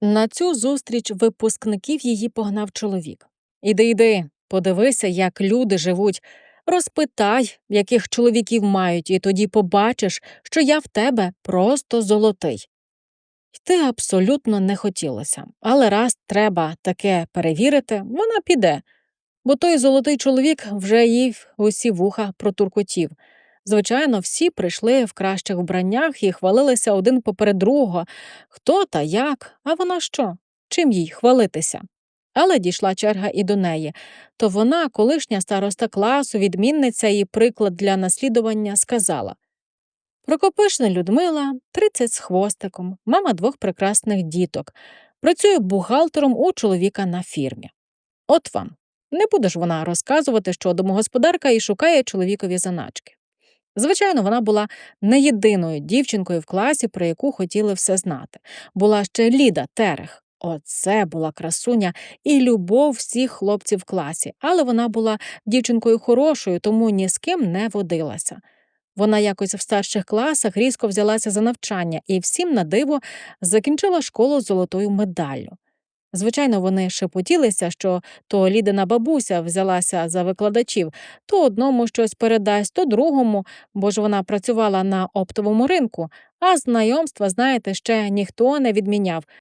На цю зустріч випускників її погнав чоловік. Іди, іди, подивися, як люди живуть. Розпитай, яких чоловіків мають, і тоді побачиш, що я в тебе просто золотий. Йти абсолютно не хотілося, але раз треба таке перевірити, вона піде, бо той золотий чоловік вже їв усі вуха протуркотів. Звичайно, всі прийшли в кращих вбраннях і хвалилися один поперед другого, хто та як, а вона що? Чим їй хвалитися? Але дійшла черга і до неї. То вона, колишня староста класу, відмінниця і приклад для наслідування, сказала Прокопишна Людмила, 30 з хвостиком, мама двох прекрасних діток, працює бухгалтером у чоловіка на фірмі. От вам. Не буде ж вона розказувати, що домогосподарка і шукає чоловікові заначки. Звичайно, вона була не єдиною дівчинкою в класі, про яку хотіли все знати. Була ще Ліда Терех. Оце була красуня і любов всіх хлопців в класі, але вона була дівчинкою хорошою, тому ні з ким не водилася. Вона якось в старших класах різко взялася за навчання і всім на диво закінчила школу з золотою медаллю. Звичайно, вони шепотілися, що то Лідина бабуся взялася за викладачів, то одному щось передасть, то другому, бо ж вона працювала на оптовому ринку, а знайомства, знаєте, ще ніхто не відміняв,